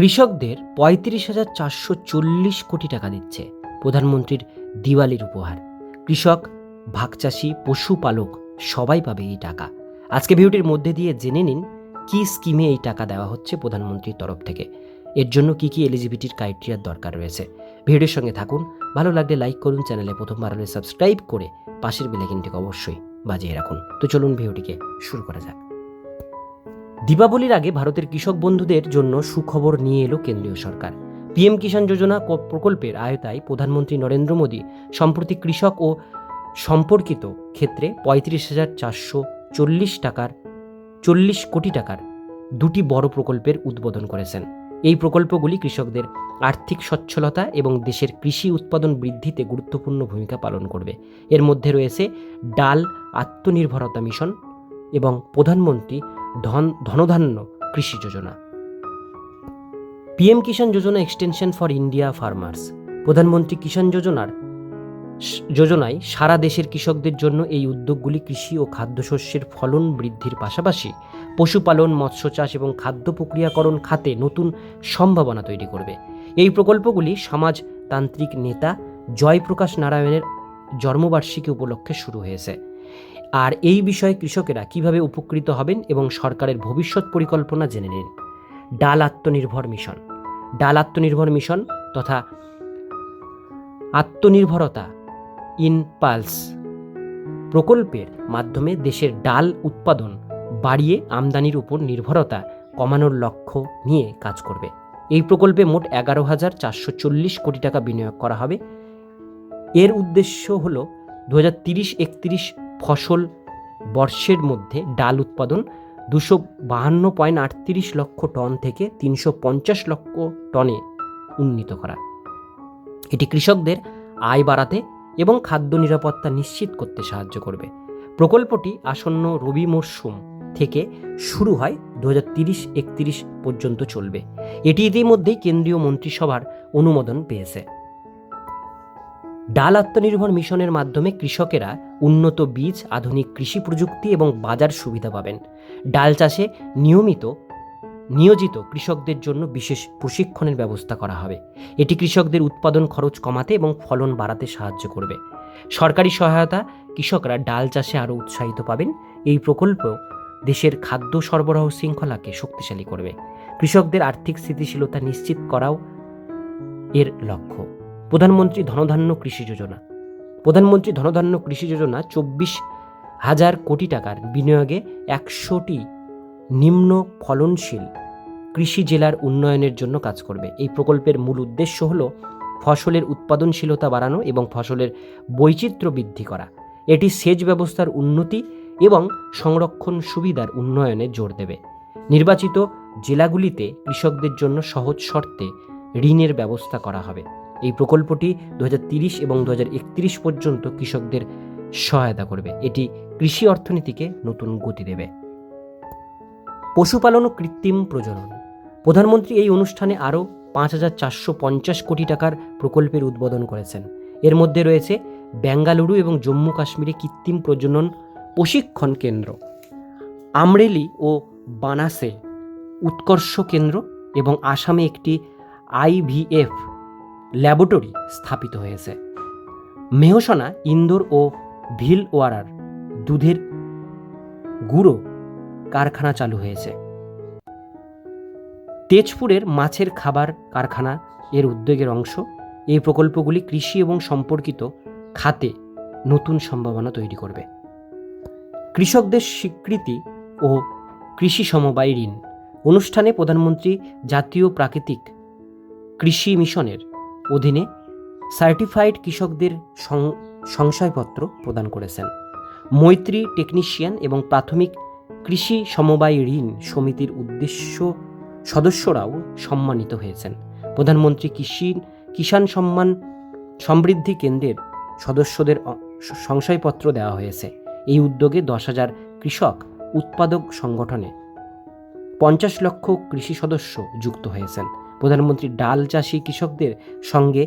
কৃষকদের পঁয়ত্রিশ হাজার চারশো চল্লিশ কোটি টাকা দিচ্ছে প্রধানমন্ত্রীর দিওয়ালির উপহার। কৃষক, ভাগচাষি, পশুপালক সবাই পাবে এই টাকা। আজকে ভিডিওটির মধ্যে দিয়ে জেনে নিন, কি স্কিমে এই টাকা দেওয়া হচ্ছে প্রধানমন্ত্রীর তরফ থেকে। এর জন্য কি কি এলিজিবিলিটির ক্রাইটেরিয়ার দরকার রয়েছে। ভিডিওর সঙ্গে থাকুন, ভালো লাগলে লাইক করুন, চ্যানেলে প্রথমবার হলে সাবস্ক্রাইব করে পাশের বেলাইকিনটিকে অবশ্যই বাজিয়ে রাখুন। তো চলুন ভিডিওটিকে শুরু করা যাক। দীপাবলির আগে ভারতের কৃষক বন্ধুদের জন্য সুখবর নিয়ে এলো কেন্দ্রীয় সরকার। পিএম কিষাণ যোজনা প্রকল্পের আয়তায় প্রধানমন্ত্রী নরেন্দ্র মোদী সম্প্রতি কৃষক ও সম্পর্কিত ক্ষেত্রে পঁয়ত্রিশ হাজার চারশো চল্লিশ টাকার, চল্লিশ কোটি টাকার দুটি বড় প্রকল্পের উদ্বোধন করেছেন। এই প্রকল্পগুলি কৃষকদের আর্থিক সচ্ছলতা এবং দেশের কৃষি উৎপাদন বৃদ্ধিতে গুরুত্বপূর্ণ ভূমিকা পালন করবে। এর মধ্যে রয়েছে ডাল আত্মনির্ভরতা মিশন এবং Pradhanmantri Dhan, Dhandhanya Krishi Yojana. PM Kisan Yojana extension for India farmers. Pradhanmantri Kisan যোজনার যোজনায় সারা দেশের কৃষকদের জন্য এই উদ্যোগগুলি কৃষি ও খাদ্যশস্যের ফলন বৃদ্ধির পাশাপাশি পশুপালন, মৎস্য চাষ এবং খাদ্য প্রক্রিয়াকরণ খাতে নতুন সম্ভাবনা তৈরি করবে। এই প্রকল্পগুলি সমাজতান্ত্রিক নেতা জয়প্রকাশ নারায়ণের জন্মবার্ষিকী উপলক্ষে শুরু হয়েছে। আর এই বিষয়ে কৃষকেরা কীভাবে উপকৃত হবেন এবং সরকারের ভবিষ্যৎ পরিকল্পনা জেনে নিন। ডাল আত্মনির্ভর মিশন। ডাল আত্মনির্ভর মিশন তথা আত্মনির্ভরতা ইন পালস প্রকল্পের মাধ্যমে দেশের ডাল উৎপাদন বাড়িয়ে আমদানির উপর নির্ভরতা কমানোর লক্ষ্য নিয়ে কাজ করবে। এই প্রকল্পে মোট এগারো হাজার চারশো চল্লিশ কোটি টাকা বিনিয়োগ করা হবে। এর উদ্দেশ্য হল দু হাজার তিরিশ একত্রিশ ফসল বর্ষের মধ্যে ডাল উৎপাদন দুশো বাহান্ন পয়েন্ট আটত্রিশ লক্ষ টন থেকে তিনশো পঞ্চাশ লক্ষ টনে উন্নীত করা। এটি কৃষকদের আয় বাড়াতে এবং খাদ্য নিরাপত্তা নিশ্চিত করতে সাহায্য করবে। প্রকল্পটি আসন্ন রবি মরশুম থেকে শুরু হয় দু হাজার তিরিশ একত্রিশ পর্যন্ত চলবে। এটি ইতিমধ্যেই কেন্দ্রীয় মন্ত্রিসভার অনুমোদন পেয়েছে। ডাল আত্মনির্ভর মিশনের মাধ্যমে কৃষকেরা উন্নত বীজ, আধুনিক কৃষি প্রযুক্তি এবং বাজার সুবিধা পাবেন। ডাল চাষে নিয়মিত, নিয়োজিত কৃষকদের জন্য বিশেষ প্রশিক্ষণের ব্যবস্থা করা হবে। এটি কৃষকদের উৎপাদন খরচ কমাতে এবং ফলন বাড়াতে সাহায্য করবে। সরকারি সহায়তা কৃষকরা ডাল চাষে আরও উৎসাহিত পাবেন। এই প্রকল্প দেশের খাদ্য সরবরাহ শৃঙ্খলাকে শক্তিশালী করবে। কৃষকদের আর্থিক স্থিতিশীলতা নিশ্চিত করাও এর লক্ষ্য। প্রধানমন্ত্রী ধনধান্য কৃষি যোজনা। প্রধানমন্ত্রী ধনধান্য কৃষি যোজনা চব্বিশ হাজার কোটি টাকার বিনিয়োগে একশোটি নিম্ন ফলনশীল কৃষি জেলার উন্নয়নের জন্য কাজ করবে। এই প্রকল্পের মূল উদ্দেশ্য হল ফসলের উৎপাদনশীলতা বাড়ানো এবং ফসলের বৈচিত্র্য বৃদ্ধি করা। এটি সেচ ব্যবস্থার উন্নতি এবং সংরক্ষণ সুবিধার উন্নয়নে জোর দেবে। নির্বাচিত জেলাগুলিতে কৃষকদের জন্য সহজ শর্তে ঋণের ব্যবস্থা করা হবে। এই প্রকল্পটি দু এবং দু হাজার একত্রিশ পর্যন্ত কৃষকদের সহায়তা করবে। এটি কৃষি অর্থনীতিকে নতুন গতি দেবে। পশুপালন ও কৃত্রিম প্রজনন। প্রধানমন্ত্রী এই অনুষ্ঠানে আরও পাঁচ হাজার চারশো পঞ্চাশ কোটি টাকার প্রকল্পের উদ্বোধন করেছেন। এর মধ্যে রয়েছে বেঙ্গালুরু এবং জম্মু কাশ্মীরে কৃত্রিম প্রজনন প্রশিক্ষণ কেন্দ্র, আমরেলি ও বানাসে উৎকর্ষ কেন্দ্র এবং আসামে একটি আইভিএফ ল্যাবরেটরি স্থাপিত হয়েছে। মেহসনা, ইন্দোর ও ভিলওয়ারার দুধের গুঁড়ো কারখানা চালু হয়েছে। তেজপুরের মাছের খাবার কারখানা এর উদ্যোগের অংশ। এই প্রকল্পগুলি কৃষি এবং সম্পর্কিত খাতে নতুন সম্ভাবনা তৈরি করবে। কৃষকদের স্বীকৃতি ও কৃষি সমবায় ঋণ অনুষ্ঠানে প্রধানমন্ত্রী জাতীয় প্রাকৃতিক কৃষি মিশনের অধীনে সার্টিফাইড কৃষকদের সংশয়পত্র প্রদান করেছেন। মৈত্রী টেকনিশিয়ান এবং প্রাথমিক কৃষি সমবায় ঋণ সমিতির উদ্দেশ্য সদস্যরাও সম্মানিত হয়েছেন। প্রধানমন্ত্রী কৃষি, কিষাণ সম্মান সমৃদ্ধি কেন্দ্রের সদস্যদের সংশয়পত্র দেওয়া হয়েছে। এই উদ্যোগে দশ হাজার কৃষক উৎপাদক সংগঠনে পঞ্চাশ লক্ষ কৃষি সদস্য যুক্ত হয়েছেন। প্রধানমন্ত্রী ডাল চাষি কৃষকদের সঙ্গে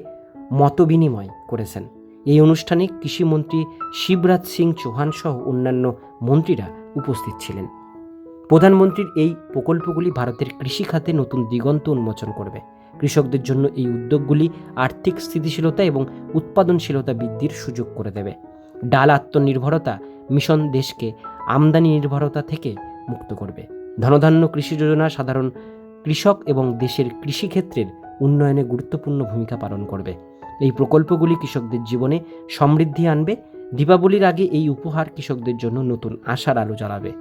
মতবিনিময় করেছেন। এই অনুষ্ঠানে কৃষিমন্ত্রী শিবরাজ সিং চৌহান সহ অন্যান্য মন্ত্রীরা উপস্থিত ছিলেন। প্রধানমন্ত্রীর এই প্রকল্পগুলি ভারতের কৃষি খাতে নতুন দিগন্ত উন্মোচন করবে। কৃষকদের জন্য এই উদ্যোগগুলি আর্থিক স্থিতিশীলতা এবং উৎপাদনশীলতা বৃদ্ধির সুযোগ করে দেবে। ডাল আত্মনির্ভরতা মিশন দেশকে আমদানি নির্ভরতা থেকে মুক্ত করবে। ধনধান্য কৃষি যোজনা সাধারণ কৃষক এবং দেশের কৃষিক্ষেত্রের উন্নয়নে গুরুত্বপূর্ণ ভূমিকা পালন করবে। এই প্রকল্পগুলি কৃষকদের জীবনে সমৃদ্ধি আনবে। দীপাবলির আগে এই উপহার কৃষকদের জন্য নতুন আশার আলো জ্বালাবে।